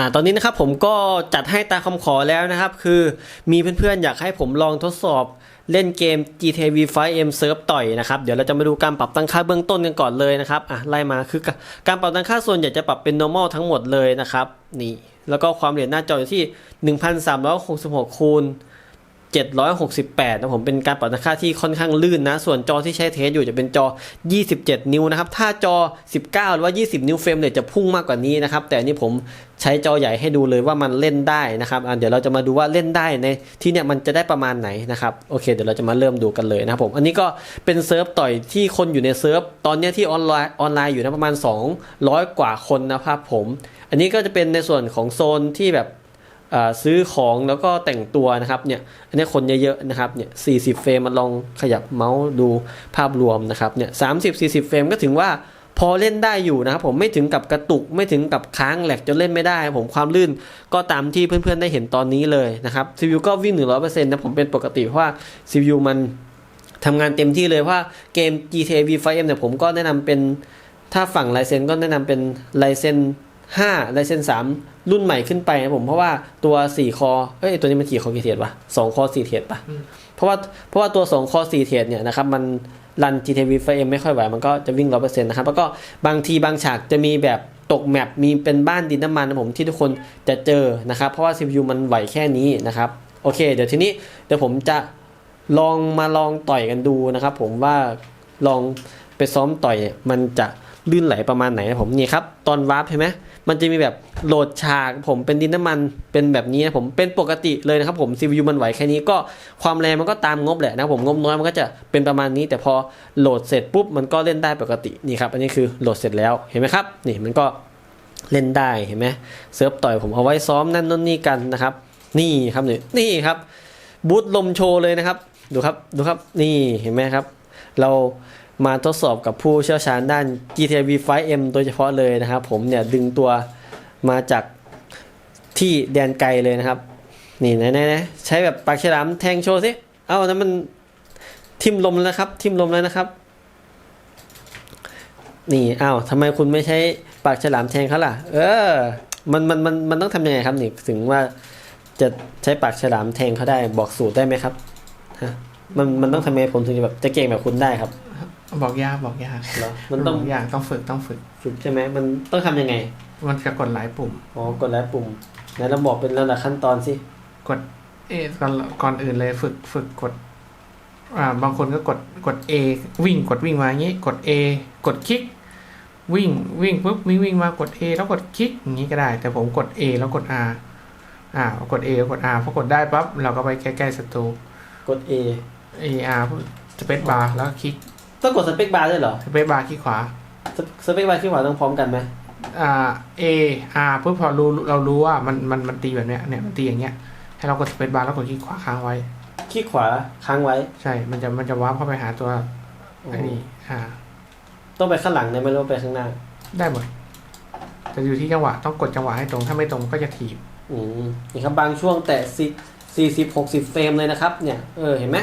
อ่าตอนนี้นะครับผมก็จัดให้ตาคำขอแล้วนะครับ คือมีเพื่อนๆ อยากให้ผมลองทดสอบเล่นเกม GTA V 5 M Surf ต่อยนะครับ เดี๋ยวเราจะมาดูการปรับตั้งค่าเบื้องต้นกันก่อนเลยนะครับอะไล่มาคือการปรับตั้งค่าส่วนใหญ่จะปรับเป็น normal ทั้งหมดเลยนะครับนี่แล้วก็ความเร็วหน้าจออยู่ที่ 1366คูณ 768นะผมเป็นการปรับราคาที่ค่อนข้างลื่นนะ ส่วนจอที่ใช้เทสอยู่จะเป็นจอ 27 นิ้วนะครับ ถ้าจอ 19 หรือว่า 20 นิ้วเฟรมเรทจะพุ่งมากกว่านี้นะครับ แต่อันนี่ผมใช้จอใหญ่ให้ดูเลยว่ามันเล่นได้นะครับเดี๋ยวเราจะมาดูว่าเล่นได้ในที่เนี่ยมันจะได้ประมาณไหนนะครับ โอเค เดี๋ยวเราจะมาเริ่มดูกันเลยนะครับผม อันนี้ก็เป็นเซิร์ฟต่อยที่คนอยู่ในเซิร์ฟตอนนี้ที่ออนไลน์ออนไลน์อยู่นะประมาณ 200 กว่าคนนะครับผม อันนี้ก็จะเป็นในส่วนของโซนที่แบบ ซื้อของแล้วก็แต่งตัวนะครับเนี่ยอันนี้คนเยอะๆนะครับเนี่ย40เฟรมมาลองขยับเมาส์ดูภาพรวมนะครับเนี่ย30 40เฟรมก็ถึงว่าพอเล่นได้อยู่นะครับผมไม่ถึงกับกระตุกไม่ถึงกับค้างแหลกจนเล่นไม่ได้ ผมความลื่นก็ตามที่เพื่อนๆได้เห็นตอนนี้เลยนะครับ CPU ก็วิ่ง 100%นะผมเป็นปกติเพราะว่า CPU มันทำงานเต็มที่เลยเพราะว่าเกม GTA V5M เนี่ยผมก็แนะนำเป็นถ้าฝั่งไลเซนก็แนะนำเป็นไลเซน 5ไลเซน3รุ่นใหม่ขึ้นไปนะผม เพราะว่าตัว 4 คอเอ้ย ตัวนี้มันกี่คอกี่เทียดวะ2คอ4เทียดปะเพราะว่าเพราะว่าตัว 2 คอ4เทียดเนี่ยนะครับ มันรัน GTV 5M ไม่ค่อยไหว มันก็จะวิ่ง 100%นะครับ แล้วก็บางทีบางฉากจะมีแบบตกแมปมีเป็นบ้านดินน้ำมันนะผมที่ทุกคนจะเจอนะครับ เพราะว่า CPU มันไหวแค่นี้นะครับ โอเค เดี๋ยวทีนี้เดี๋ยวผมจะลองมาลองต่อยกันดูนะครับ ผมว่าลองไปซ้อมต่อยเนี่ยมันจะ ลื่นไหลประมาณไหนผมนี่ครับตอนวาร์ปใช่ไหมมันจะมีแบบโหลดฉากผมเป็นดินน้ำมันเป็นแบบนี้นะผมเป็นปกติเลยนะครับผม CPU มันไหวแค่นี้ก็ความแรงมันก็ตามงบแหละนะผมงบน้อยมันก็จะเป็นประมาณนี้ แต่พอโหลดเสร็จปุ๊บมันก็เล่นได้ปกตินี่ครับอันนี้คือโหลดเสร็จแล้วเห็นไหมครับนี่มันก็เล่นได้เห็นไหมเซิร์ฟต่อยผมเอาไว้ซ้อมนั่นนู่นนี่กันนะครับ นี่ครับนี่นี่ครับบูทลมโชว์เลยนะครับ ดูครับดูครับนี่เห็นไหมครับ เรา มาทดสอบกับผู้เชี่ยวชาญด้าน GTA V5M โดยเฉพาะเลยนะครับ ผมเนี่ยดึงตัวมาจากที่แดนไกลเลยนะครับ นี่ไหนๆๆใช้แบบปากฉลามแทงโชว์สิ เอ้านั้นมันทิมลมแล้วครับ ทิมลมแล้วนะครับ นี่อ้าวทำไมคุณไม่ใช้ปากฉลามแทงเขาล่ะ เออ มันมันมันมันต้องทำยังไงครับนี่ถึงว่าจะใช้ปากฉลามแทงเขาได้บอกสูตรได้ไหมครับฮะมันมันต้องทำยังไงผมถึงจะแบบจะเก่งแบบคุณได้ครับ บอกยากบอกยากเหรอมันต้องบอกยากต้องฝึกต้องฝึก ฝึกใช่ไหมมันต้องทำยังไง มันจะกดหลายปุ่มอ๋อกดแล้วปุ่มไหนเราบอกเป็นระดับขั้นตอนสิกดเอก่อนก่อนอื่นเลยฝึกฝึกกด อ่า บางคนก็กดกด A วิ่งกดวิ่งมาอย่างนี้ กด A กดคลิก วิ่งวิ่งปุ๊บวิ่งวิ่งมากด A แล้วกดคลิกอย่างนี้ก็ได้ แต่ผมกด A แล้วกด R อ่ากด A แล้วกด R พอกดได้ปั๊บเราก็ไปใกล้ๆศัตรูกด A A R สเปซบาร์แล้วก็คลิก ต้องกดสเปคบาร์ด้วยเหรอ สเปซบาร์คลิกขวา สสเปคบาร์ที่ขวาต้องพร้อมกันไหมอ่า A R ปุ๊บพอรู้เรารู้ว่ามันมันมันตีแบบเนี้ยเนี่ยมันตีอย่างเงี้ย ให้เรากดสเปซบาร์แล้วกดคลิกขวาค้างไว้ คลิกขวาค้างไว้ ใช่ มันจะมันจะวาร์ปเข้าไปหาตัวไอ้นี่อ่า ต้องไปข้างหลังได้ไหมหรือว่าไปข้างหน้า ได้หมดแต่อยู่ที่จังหวะต้องกดจังหวะให้ตรงถ้าไม่ตรงก็จะถีบ อืมนี่ครับบางช่วงแต่สี่สี่สิบหกสิบเฟรมเลยนะครับ เนี่ย เออ เห็นไหม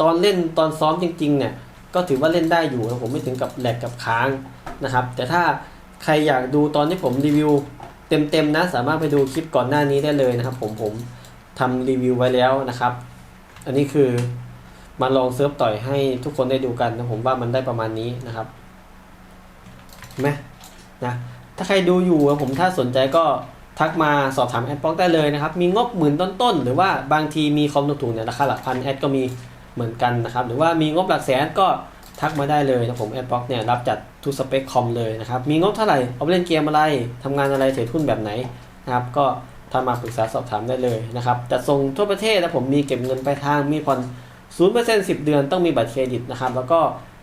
ตอนเล่นตอนซ้อมจริง ๆ เนี่ย ก็ถือว่าเล่นได้อยู่นะผมไม่ถึงกับแหลกกับค้างนะครับ แต่ถ้าใครอยากดูตอนที่ผมรีวิวเต็มๆนะสามารถไปดูคลิปก่อนหน้านี้ได้เลยนะครับ ผมผมทำรีวิวไว้แล้วนะครับ อันนี้คือมาลองเซิร์ฟต่อยให้ทุกคนได้ดูกันนะผมว่ามันได้ประมาณนี้นะครับเห็นไหมนะถ้าใครดูอยู่นะผมถ้าสนใจก็ทักมาสอบถามแอดบ็อกได้เลยนะครับ มีงบหมื่นต้นๆ หรือว่าบางทีมีคอมถูกๆเนี่ยราคาหลักพันแอดก็มี เหมือนกันนะครับ หรือว่ามีงบหลักแสนก็ทักมาได้เลยนะผมแอดบ็อกเนี่ยรับจัดทุกสเปคคอมเลยนะครับ มีงบเท่าไหร่เอาไปเล่นเกมอะไรทำงานอะไรเทรดหุ้นแบบไหนนะครับ ก็ถ้ามาปรึกษาสอบถามได้เลยนะครับจัดส่งทั่วประเทศนะผมมีเก็บเงินปลายทางมีผ่อน0% 10เดือนต้องมีบัตรเครดิตนะครับ แล้วก็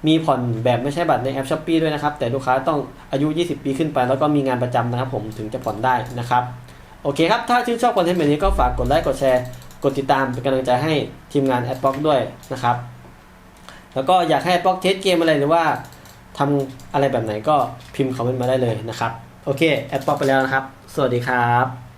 มีผ่อนแบบไม่ใช่บัตรในแอปช้อปปีด้วยนะครับ แต่ลูกค้าต้องอายุ 20 ปีขึ้นไป แล้วก็มีงานประจำนะครับผมถึงจะผ่อนได้นะครับ โอเคครับ ถ้าชื่นชอบคอนเทนต์แบบนี้ก็ฝากกดไลค์กดแชร์ กดติดตามเป็นกำลังใจให้ทีมงานแอดบ็อกด้วยนะครับ แล้วก็อยากให้แอดบ็อกเทสเกมอะไรหรือว่าทำอะไรแบบไหนก็พิมพ์คอมเมนต์มาได้เลยนะครับ โอเคแอดบ็อกไปแล้วนะครับ สวัสดีครับ